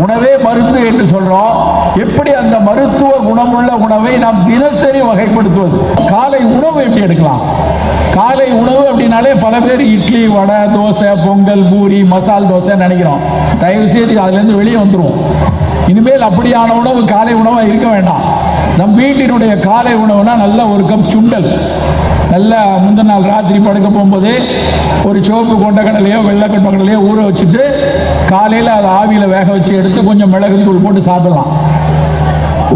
உணவே மருந்து என்று சொல்றோம். எப்படி அந்த மருத்துவ குணமுள்ள உணவை நாம் தினசரி வகைப்படுத்துவது? காலை உணவு எப்படி எடுக்கலாம்? காலை உணவு அப்படின்னாலே பல பேர் இட்லி வடை தோசை பொங்கல் பூரி மசால் தோசை நினைக்கிறோம். தயவு செய்து அதுலேருந்து வெளியே வந்துருவோம். இனிமேல் அப்படியான உணவு காலை உணவாக இருக்க வேண்டாம். நம் வீட்டினுடைய காலை உணவுனா நல்ல ஒரு கப் சுண்டல். நல்ல முந்தின நாள் ராத்திரி படுக்க போகும்போது ஒரு சிவப்பு கொண்டக்கடலையோ வெள்ளை கொண்டக்கடலையோ ஊற வச்சுட்டு காலையில் அதை ஆவியில் வேக வச்சு எடுத்து கொஞ்சம் மிளகு தூள் போட்டு சாப்பிடலாம்.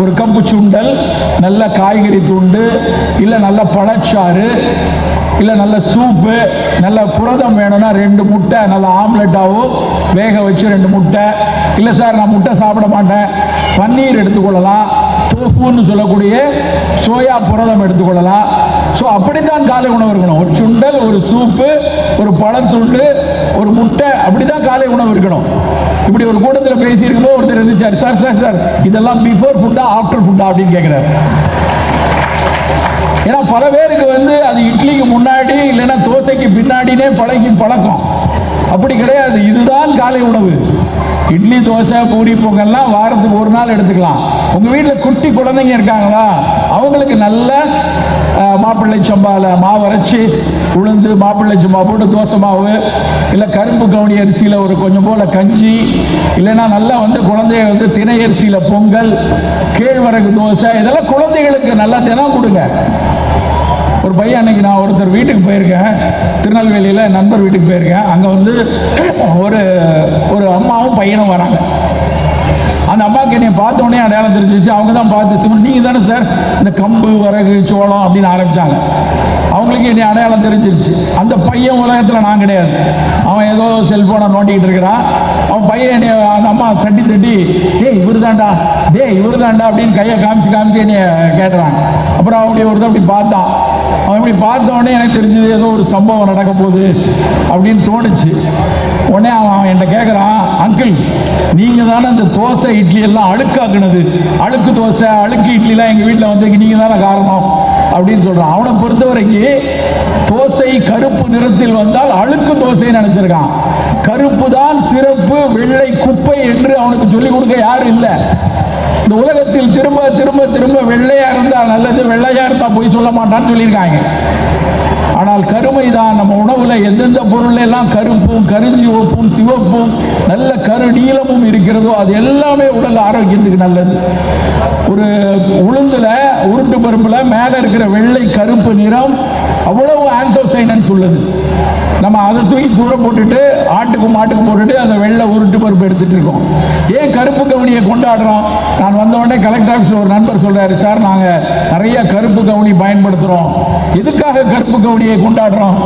ஒரு கப்பு சுண்டல் நல்ல காய்கறி துண்டு இல்லை நல்ல பழச்சாறு இல்லை நல்ல சூப்பு நல்ல புரதம் வேணும்னா ரெண்டு முட்டை நல்ல ஆம்லெட்டாவோ வேக வச்சு ரெண்டு முட்டை. இல்லை சார் நான் முட்டை சாப்பிட மாட்டேன். பன்னீர் எடுத்துக்கொள்ளலாம். தோஃபுன்னு சொல்லக்கூடிய சோயா புரதம் எடுத்துக்கொள்ளலாம். ஸோ அப்படித்தான் காலை உணவு இருக்கணும். ஒரு சுண்டல் ஒரு சூப்பு ஒரு பழத்துண்டு ஒரு முட்டை அப்படிதான் காலை உணவு இருக்கணும். இப்படி ஒரு கூட்டத்தில் பேசியிருக்கும்போது ஒருத்தர் இருந்துச்சார் சார் சார் சார் இதெல்லாம் பிஃபோர் ஃபுட்டா ஆஃப்டர் ஃபுட்டா அப்படின்னு கேட்குறாரு ஏன்னா பல பேருக்கு வந்து அது இட்லிக்கு முன்னாடி இல்லைன்னா தோசைக்கு பின்னாடினே பழகி பழக்கம். அப்படி கிடையாது. இதுதான் காலை உணவு. இட்லி தோசை பூரி பொங்கல்லாம் வாரத்துக்கு ஒரு நாள் எடுத்துக்கலாம். உங்கள் வீட்டில் குட்டி குழந்தைங்க இருக்காங்களா? அவங்களுக்கு நல்ல மாப்பிள்ளை சம்பாவில் மாவு அரைச்சி உளுந்து மாப்பிள்ளை சம்பா போட்டு தோசை மாவு இல்லை கரும்பு கவுனி அரிசியில் ஒரு கொஞ்சம் போல் கஞ்சி இல்லைன்னா நல்லா வந்து குழந்தைய வந்து திணை அரிசியில் பொங்கல் கேழ்வரகு தோசை இதெல்லாம் குழந்தைகளுக்கு நல்லா தினம் கொடுங்க. ஒரு பையன் அன்னைக்கு நான் ஒருத்தர் வீட்டுக்கு போயிருக்கேன். திருநெல்வேலியில் நண்பர் வீட்டுக்கு போயிருக்கேன். அங்கே வந்து ஒரு ஒரு அம்மாவும் பையனும் வராங்க. அந்த அம்மாவுக்கு என்னை பார்த்த அடையாளம் தெரிஞ்சிச்சு அவங்க தான் பார்த்து சிவன் நீங்கள் தானே சார் இந்த கம்பு வரகு சோளம் அப்படின்னு ஆரம்பித்தாங்க அவங்களுக்கு என்னை அடையாளம் தெரிஞ்சிருச்சு. அந்த பையன் உலகத்தில் நான் கிடையாது. அவன் ஏதோ செல்ஃபோனை நோண்டிக்கிட்டு இருக்கிறான். அவன் பையன் என்னை அந்த அம்மா தட்டி தட்டி டேய் இவர் தான்டா டேய் இவர் தான்டா அப்படின்னு கையை காமிச்சு காமிச்சு என்னைய கேட்டுறாங்க. அப்புறம் அவனுடைய ஒருத்தர் அப்படி பார்த்தான். அவன் இப்படி பார்த்த எனக்கு தெரிஞ்சது ஏதோ ஒரு சம்பவம் நடக்க போகுது அப்படின்னு தோணுச்சு. உடனே அவன் அவன் என்கிட்ட கேட்குறான் அங்கிள் நீங்கள் தானே அந்த தோசை இட்லி எல்லாம் அழுக்காக்குனது. அழுக்கு தோசை அழுக்கு இட்லிலாம் எங்கள் வீட்டில் வந்து நீங்கள் தானே காரணம்? அப்படின்னு சொல்கிறான் அவனை பொறுத்த வரைக்கும் தோசை கருப்பு நிறத்தில் வந்தால் அழுக்கு தோசைன்னு நினச்சிருக்கான். கருப்பு தான் சிறப்பு வெள்ளை குப்பை என்று அவனுக்கு சொல்லிக் கொடுக்க யாரும் இல்லை. இந்த உலகத்தில் திரும்ப திரும்ப திரும்ப வெள்ளையா இருந்தால் நல்லது வெள்ளையா இருந்தா போய் சொல்ல மாட்டான்னு சொல்லியிருக்காங்க. ஆனால் கருமை தான் நம்ம உணவுல எந்தெந்த பொருள் எல்லாம் கருப்பும் கருஞ்சிவப்பும் சிவப்பும் நல்ல கரு நீளமும் இருக்கிறதோ அது எல்லாமே உடல் ஆரோக்கியத்துக்கு நல்லது. ஒரு உளுந்துல உருட்டு பருப்புல மேல இருக்கிற வெள்ளை கருப்பு நிறம் அவ்வளவு ஆந்தோசைனன் சொல்லுது. நம்ம அதை தூக்கி தூரம் போட்டுட்டு ஆட்டுக்கு மாட்டுக்கு போட்டுட்டு அந்த வெள்ளை உருட்டு பருப்பு எடுத்துட்டு இருக்கோம். ஏன் கருப்பு கவுனியை கொண்டாடுறோம்? நான் வந்த உடனே கலெக்டர் ஆஃபீஸில் ஒரு நண்பர் சொல்றாரு சார் நாங்கள் நிறைய கருப்பு கவுனி பயன்படுத்துகிறோம் எதுக்காக கருப்பு கவுனியை கொண்டாடுறோம்?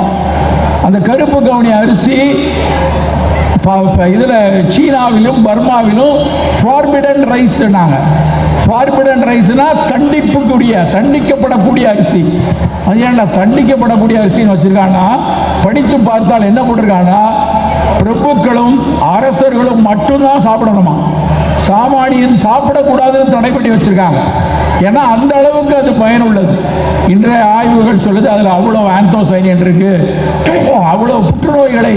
அந்த கருப்பு கவுனி அரிசி இதில் சீனாவிலும் பர்மாவிலும் ஃபார்பிடன் ரைஸ்னாங்க ஃபார்பிடன் ரைஸ்னா தண்டிப்புக்குரிய தண்டிக்கப்படக்கூடிய அரிசி. அது ஏன்டா தண்டிக்கப்படக்கூடிய அரிசின்னு வச்சுருக்காங்கன்னா படித்து பார்த்தால் என்ன போட்டிருக்காங்கன்னா பிரபுக்களும் அரசர்களும் மட்டும்தான் சாப்பிடணுமா? சாமானியன் சாப்பிடக்கூடாதுன்னு தடை பண்ணி வச்சிருக்காங்க. ஏன்னா அந்த அளவுக்கு அது பயனுள்ளது. இன்றைய ஆய்வுகள் சொல்லுது அதில் அவ்வளோ ஆந்தோசைனியன் இருக்கு அவ்வளோ புற்றுநோய்களை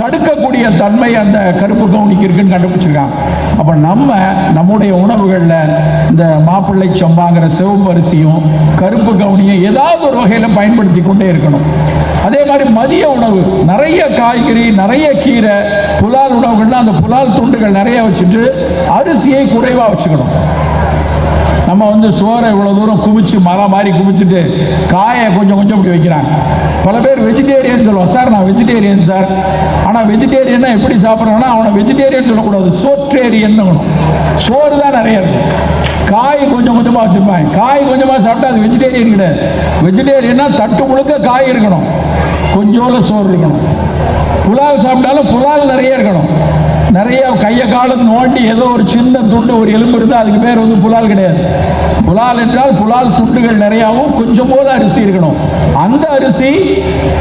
தடுக்கக்கூடிய தன்மை அந்த கருப்பு கவுனிக்கு இருக்குன்னு கண்டுபிடிச்சிருக்காங்க. அப்போ நம்ம நம்முடைய உணவுகளில் இந்த மாப்பிள்ளை சம்பாங்கிற சிவப்பரிசியும் கருப்பு கவுனியும் ஏதாவது ஒரு வகையில் பயன்படுத்தி கொண்டே இருக்கணும். அதே மாதிரி மதிய உணவு நிறைய காய்கறி நிறைய கீரை புலால் உணவுகள்னா அந்த புலால் துண்டுகள் நிறைய வச்சுட்டு அரிசியை குறைவாக வச்சுக்கணும். வந்து சோறை இவ்வளோ தூரம் குமிச்சு மலை மாதிரி குமிச்சுட்டு காயை கொஞ்சம் கொஞ்சம் இப்படி வைக்கிறாங்க. பல பேர் வெஜிடேரியன் சொல்லுவான் சார் நான் வெஜிடேரியன் சார். ஆனால் வெஜிடேரியன்னா எப்படி சாப்பிட்றாங்கன்னா அவனை வெஜிடேரியன் சொல்லக்கூடாது. சோற்றேரியன் சோறு தான் நிறைய இருக்கும் காய் கொஞ்சம் கொஞ்சமாக வச்சுருப்பாங்க. காய் கொஞ்சமாக சாப்பிட்டா அது வெஜிடேரியன் கிடையாது. வெஜிடேரியன்னா தட்டு முழுக்க காய் இருக்கணும். கொஞ்சோல சோறு இருக்கணும். புலால் சாப்பிட்டாலும் புலால் நிறைய இருக்கணும். நிறைய கையை காலம் நோண்டி ஏதோ ஒரு சின்ன துண்டு ஒரு எலும்பு இருந்தால் அதுக்கு பேர் வந்து புலால் கிடையாது. புலால் என்றால் புலால் துண்டுகள் நிறையாவும் கொஞ்சம் போல அரிசி இருக்கணும். அந்த அரிசி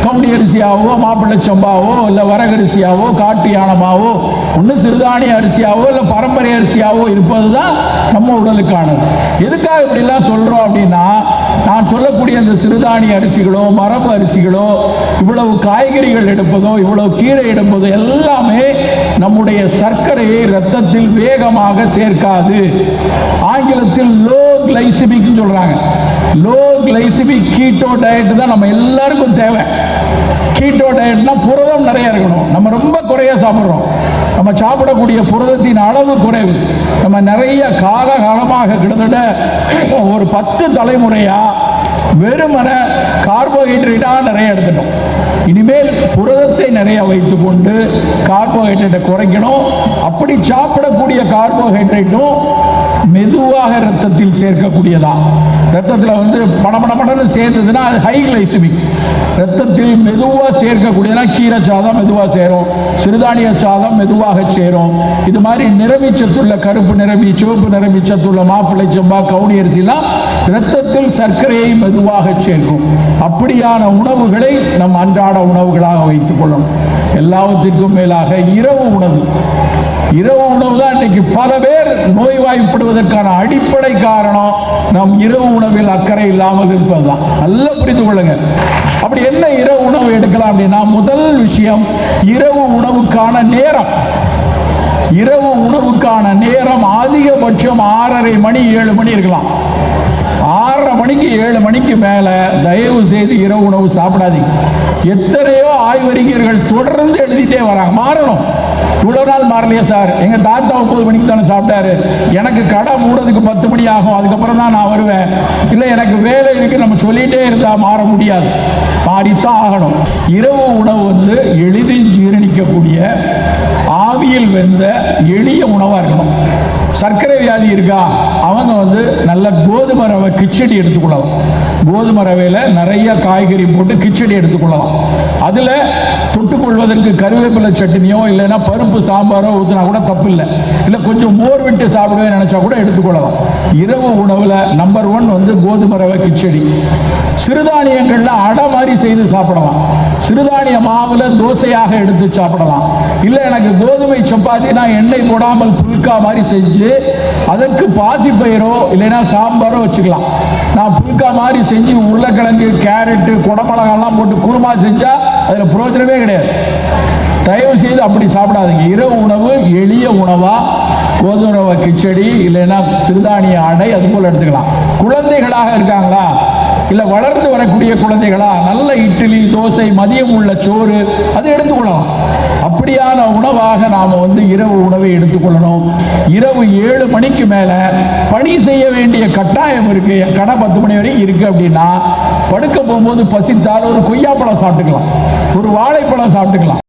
கவுண்டி அரிசியாவோ மாப்பிள்ளை சம்பாவோ இல்லை வரகரிசியாவோ காட்டு யானமாவோ ஒன்று சிறுதானிய அரிசியாவோ இல்லை பரம்பரை அரிசியாவோ இருப்பது தான் நம்ம உடலுக்கானது. எதுக்காக இப்படிலாம் சொல்கிறோம் அப்படின்னா நான் சொல்லக்கூடிய இந்த சிறுதானிய அரிசிகளோ மரபு அரிசிகளோ இவ்வளவு காய்கறிகள் எடுப்பதோ இவ்வளவு கீரை எடுப்பதோ எல்லாமே நம்முடைய சர்க்கரையை ரத்தத்தில் வேகமாக சேர்க்காது. ஆங்கிலத்தில் லோ கிளைசிமிக் சொல்றாங்க. லோ கிளைசிமிக் கீட்டோ டயட் தான் நம்ம எல்லாருக்கும் தேவை. கீட்டோ டயட்னா புரதம் நிறைய இருக்கணும். நம்ம ரொம்ப குறைய சாப்பிட்றோம். நம்ம சாப்பிடக்கூடிய புரதத்தின் அளவு குறைவு. நம்ம நிறைய காலகாலமாக கிட்டத்தட்ட ஒரு பத்து தலைமுறையாக வெறுமன கார்போஹைட்ரேட்டாக நிறைய எடுத்துட்டோம். இனிமேல் புரதத்தை நிறைய வைத்துக்கொண்டு கார்போஹைட்ரேட்டை குறைக்கணும். அப்படி சாப்பிடக்கூடிய கார்போஹைட்ரேட்டும் மெதுவாக ரத்தத்தில் சேர்க்கக்கூடியதா? ரத்தத்தில் வந்து படபட படன்னு சேர்ந்ததுன்னா அது ஹை கிளைசிமிக் ரத்தத்தில் மெதுவாக சேர்க்கக்கூடியதுனா கீரை சாதம் மெதுவாக சேரும். சிறுதானிய சாதம் மெதுவாக சேரும். இது மாதிரி நிறமி கருப்பு நிறமி சிவப்பு நிறமிச்சத்துள்ள மாப்பிள்ளை செம்பா கவுனி அரிசிலாம் ரத்தத்தில் சர்க்கரையை மெதுவாக சேர்க்கும். அப்படியான உணவுகளை நம் அன்றாட உணவுகளாக வைத்துக் கொள்ளணும். எல்லாவற்றிற்கும் மேலாக இரவு உணவு. இரவு உணவு தான் இன்னைக்கு பல பேர் நோய்வாய்ப்படுவதற்கான அடிப்படை காரணம் நம் இரவு உணவில் அக்கறை இல்லாமல் இருப்பதுதான். நல்லா புரிந்து கொள்ளுங்க. அப்படி என்ன இரவு உணவு எடுக்கலாம் அப்படின்னா முதல் விஷயம் இரவு உணவுக்கான நேரம். இரவு உணவுக்கான நேரம் அதிகபட்சம் ஆறரை மணி ஏழு மணி இருக்கலாம். ஏழு மணிக்கு மேலே தயவு செய்து இரவு உணவு சாப்பிடாதீங்க. எத்தனையோ ஆய்வறிஞர்கள் தொடர்ந்து எழுதிட்டே வராங்க. மாறணும். இவ்வளோ நாள் மாறலையே சார். எங்கள் தாத்தா ஒன்பது மணிக்கு தானே சாப்பிட்டாரு. எனக்கு கடை மூடுறதுக்கு பத்து மணி ஆகும். அதுக்கப்புறம் தான் நான் வருவேன். இல்லை எனக்கு வேலை இருக்கு நம்ம சொல்லிட்டே இருந்தால் மாற முடியாது. மாறித்தான் ஆகணும். இரவு உணவு வந்து எளிதில் ஜீரணிக்கக்கூடிய ஆவியில் வெந்த எளிய உணவாக இருக்கணும். சர்க்கரை வியாதி இருக்கா? அவங்க வந்து நல்ல கோதுமை ரவை கிச்சடி எடுத்துக்கொள்ளலாம். கோதுமை ரவையில் நிறைய காய்கறி போட்டு கிச்சடி எடுத்துக்கொள்ளலாம். அதில் தொட்டுக்கொள்வதற்கு கருவேப்பிலை சட்னியோ இல்லைன்னா பருப்பு சாம்பாரோ ஊற்றினா கூட தப்பு இல்லை இல்லை கொஞ்சம் மோர் விட்டு சாப்பிடுவேன் நினச்சா கூட எடுத்துக்கொள்ளலாம். இரவு உணவில் நம்பர் ஒன் வந்து கோதுமை ரவை கிச்சடி. சிறுதானியங்கள்ல அடை மாதிரி செய்து சாப்பிடலாம். சிறுதானிய மாவில் தோசையாக எடுத்து சாப்பிடலாம். இல்லை எனக்கு கோதுமை சப்பாத்தி நான் எண்ணெய் போடாமல் புல்கா மாதிரி செஞ்சு அதற்கு பாசிப்பயிரோ இல்லைன்னா சாம்பாரோ வச்சுக்கலாம். நான் புல்கா மாதிரி செஞ்சு உருளைக்கிழங்கு கேரட்டு குடமிளகாலாம் போட்டு குருமா செஞ்சால் அதில் பிரயோஜனமே கிடையாது. தயவு செய்து அப்படி சாப்பிடாதீங்க. இரவு உணவு எளிய உணவாக கோதுமை கிச்சடி இல்லைன்னா சிறுதானிய ஆடை அது போல் எடுத்துக்கலாம். குழந்தைகளாக இருக்காங்களா? இல்லை வளர்ந்து வரக்கூடிய குழந்தைகளா? நல்ல இட்லி தோசை மதியம் உள்ள சோறு அது எடுத்துக்கொள்ளலாம். அப்படியான உணவாக நாம் வந்து இரவு உணவை எடுத்துக்கொள்ளணும். இரவு ஏழு மணிக்கு மேலே பணி செய்ய வேண்டிய கட்டாயம் இருக்கு. கடை பத்து மணி வரைக்கும் இருக்கு அப்படின்னா படுக்க போகும்போது பசித்தால் ஒரு கொய்யாப்பழம் சாப்பிட்டுக்கலாம். ஒரு வாழைப்பழம் சாப்பிட்டுக்கலாம்.